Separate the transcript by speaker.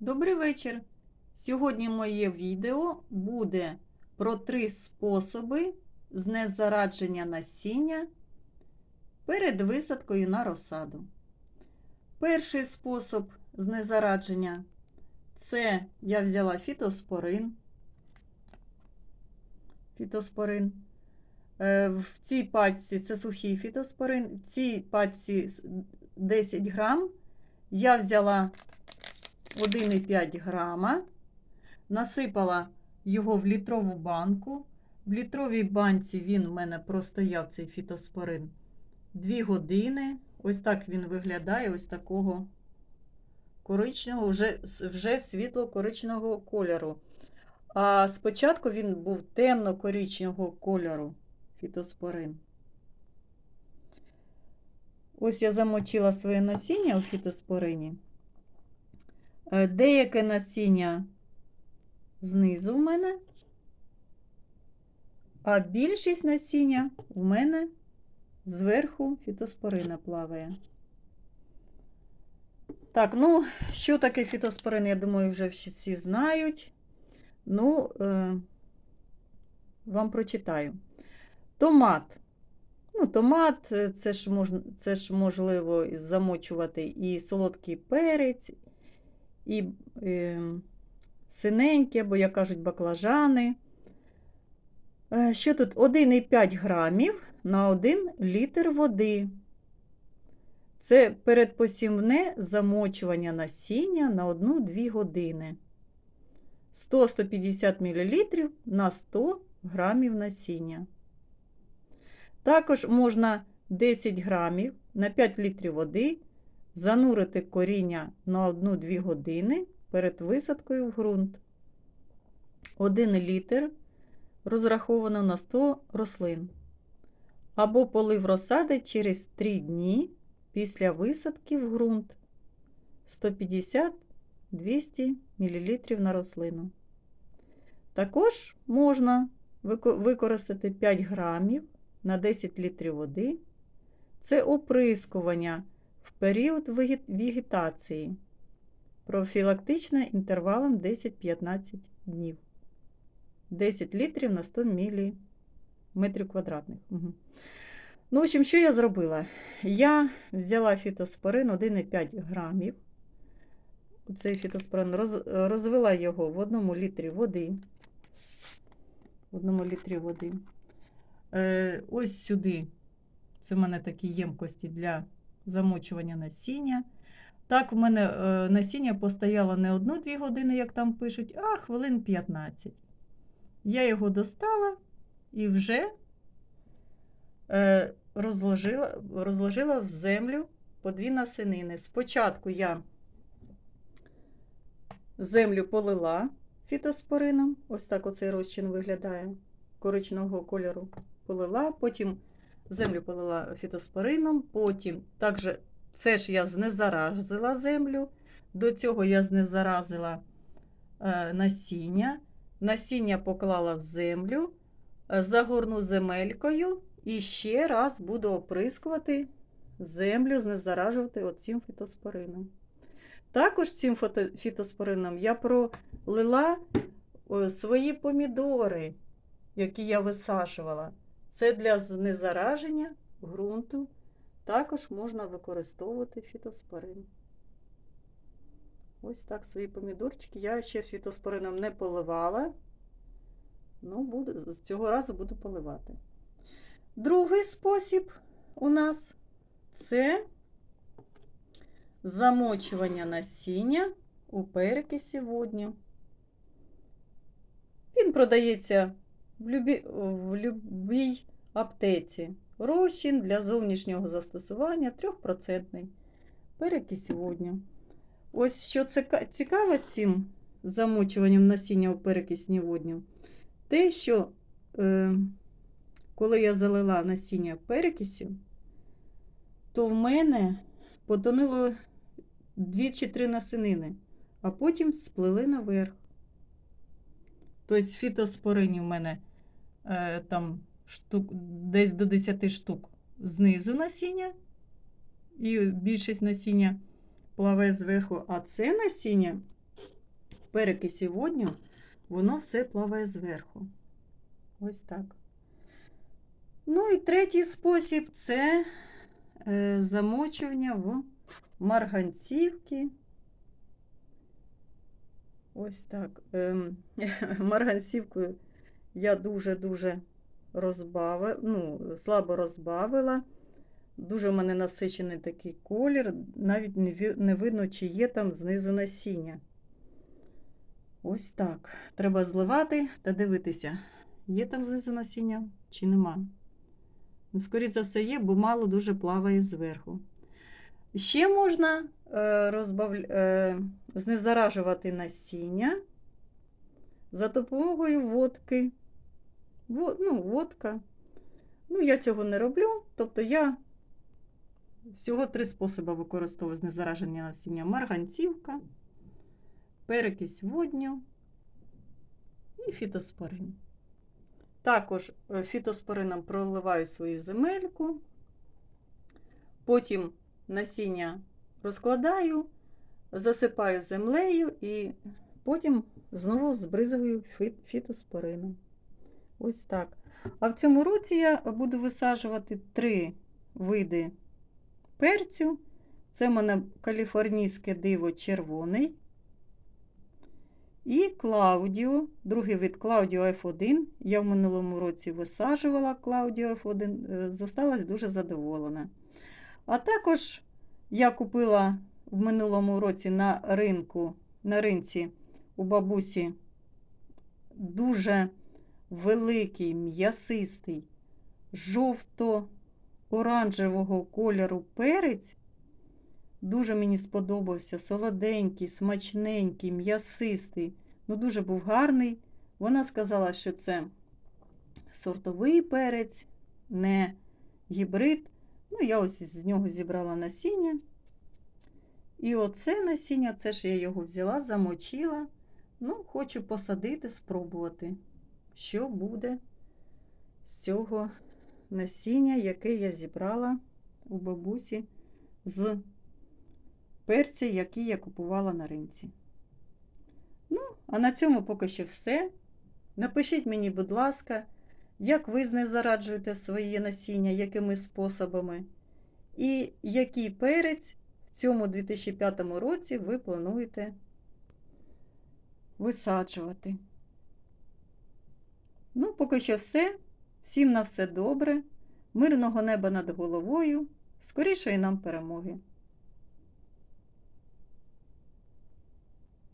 Speaker 1: Добрий вечір! Сьогодні моє відео буде про три способи знезарадження насіння перед висадкою на розсаду. Перший спосіб знезарадження це я взяла фітоспорин. Фітоспорин. Е, В цій пачці це сухий фітоспорин, в цій пачці 10 грам. Я взяла 1,5 грама, насипала його в літрову банку. В літровій банці він в мене простояв цей фітоспорин 2 години. Ось так він виглядає, ось такого коричневого, вже, вже світло-коричневого кольору. А спочатку він був темно-коричневого кольору фітоспорин. Ось я замочила своє насіння у фітоспорині. Е, Деяке насіння знизу в мене, а більшість насіння у мене зверху фітоспорина плаває. Так, ну, що таке фітоспорин, я думаю, вже всі знають. Ну, е, вам прочитаю. Томат. Ну, томат, е, це ж, можна, це ж можливо замочувати і солодкий перець, і е, синенькі, або, як кажуть, баклажани. Е, що тут? 1,5 грамів на 1 літр води. Це передпосівне замочування насіння на 1-2 години. 100-150 мл на 100 грамів насіння. Також можна 10 грамів на 5 літрів води занурити коріння на 1-2 години перед висадкою в ґрунт. 1 літр розраховано на 100 рослин. Або полив розсади через 3 дні після висадки в ґрунт 150-200 мл на рослину. Також можна використати 5 грамів на 10 літрів води. Це оприскування в період вегетації, профілактичне інтервалом 10-15 днів. 10 літрів на 100 мл квадратних. Угу. Ну, в общем, що я зробила? Я взяла фітоспорин 1,5 грамів. Цей фітоспорин роз, розвела його в одному літрі води. В одному літрі води. Е, ось сюди. Це в мене такі ємкості для замочування насіння. Так, в мене е, насіння постояло не 1-2 години, як там пишуть, а хвилин 15. Я його достала і вже е, розложила, розложила в землю по дві насинини. Спочатку я землю полила фітоспорином, ось так оцей розчин виглядає коричневого кольору. Полила, потім землю полила фітоспорином, потім також це ж я знезаразила землю, до цього я знезаразила е, насіння. Насіння поклала в землю, е, загорну земелькою і ще раз буду оприскувати землю, знезаражувати оцим фітоспорином. Також цим фітоспорином я пролила свої помідори, які я висаджувала. Це для знезараження ґрунту. Також можна використовувати фітоспорин. Ось так свої помідорчики. Я ще фітоспорином не поливала, ну, буду, цього разу буду поливати. Другий спосіб у нас це замочування насіння у перекисі водню. Він продається в любій, в любій аптеці. Розчин для зовнішнього застосування 3% перекись водню. Ось що цікаво з цим замочуванням насіння у перекисні водню, те, що е, коли я залила насіння перекисю, то в мене потонило дві чи три насинини, а потім сплили наверх. Тобто фітоспорині в мене там штук, десь до 10 штук знизу насіння, і більшість насіння плаває зверху, а це насіння перекисі водню, воно все плаває зверху. Ось так. Ну і третій спосіб це е, замочування в марганцівки. Ось так. Ем, марганцівкою я дуже-дуже розбавила, ну, слабо розбавила. Дуже в мене насичений такий колір, навіть не, видно, чи є там знизу насіння. Ось так. Треба зливати та дивитися, є там знизу насіння чи нема. Ну, скоріше за все, є, бо мало дуже плаває зверху. Ще можна е, розбав... е, знезаражувати насіння за допомогою водки. Ну, водка. Ну, я цього не роблю. Тобто я всього три способи використовую знезараження насіння: марганцівка, перекись водню і фітоспорин. Також е, фітоспорином проливаю свою земельку, потім насіння розкладаю, засипаю землею і потім знову збризую фі- фітоспорином. Ось так. А в цьому році я буду висаджувати три види перцю. Це в мене каліфорнійське диво червоний. І Клаудіо, другий вид Клаудіо F1. Я в минулому році висаджувала Клаудіо F1, е, зосталась дуже задоволена. А також я купила в минулому році на ринку, на ринці у бабусі дуже великий, м'ясистий, жовто-оранжевого кольору перець. Дуже мені сподобався солоденький, смачненький, м'ясистий. Ну, дуже був гарний. Вона сказала, що це сортовий перець, не гібрид. Ну, я ось з нього зібрала насіння. І оце насіння, це ж я його взяла, замочила. Ну, хочу посадити, спробувати, що буде з цього насіння, яке я зібрала у бабусі з перці, які я купувала на ринці. Ну, а на цьому поки що все. Напишіть мені, будь ласка, як ви знезараджуєте своє насіння, якими способами, і який перець в цьому 2005 році ви плануєте висаджувати. Ну, поки що все. Всім на все добре, мирного неба над головою, скорішої нам перемоги!